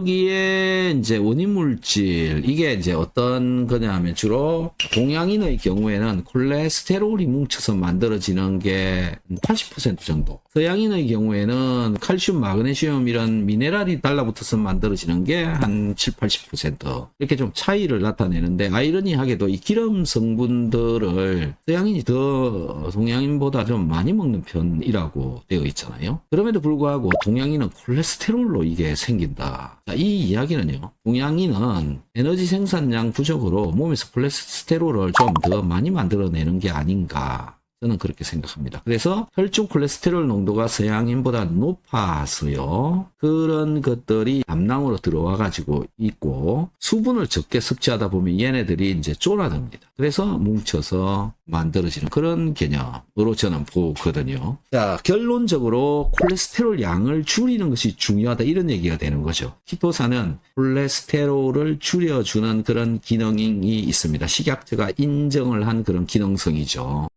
여기에 이제 원인 물질 이게 이제 어떤 거냐 하면 주로 동양인의 경우에는 콜레스테롤이 뭉쳐서 만들어지는 게 80% 정도. 서양인의 경우에는 칼슘, 마그네슘 이런 미네랄이 달라붙어서 만들어지는 게 한 7, 80% 이렇게 좀 차이를 나타내는데 아이러니하게도 이 기름 성분들을 서양인이 더 동양인보다 좀 많이 먹는 편이라고 되어 있잖아요. 그럼에도 불구하고 동양인은 콜레스테롤로 이게 생긴다. 자, 이 이야기는요. 동양인은 에너지 생산량 부족으로 몸에서 콜레스테롤을 좀 더 많이 만들어내는 게 아닌가. 저는 그렇게 생각합니다. 그래서 혈중 콜레스테롤 농도가 서양인보다 높아서요. 그런 것들이 담낭으로 들어와 가지고 있고 수분을 적게 섭취하다 보면 얘네들이 이제 쫄아듭니다. 그래서 뭉쳐서 만들어지는 그런 개념으로 저는 보거든요. 자, 결론적으로 콜레스테롤 양을 줄이는 것이 중요하다 이런 얘기가 되는 거죠. 키토산은 콜레스테롤을 줄여주는 그런 기능이 있습니다. 식약처가 인정을 한 그런 기능성이죠.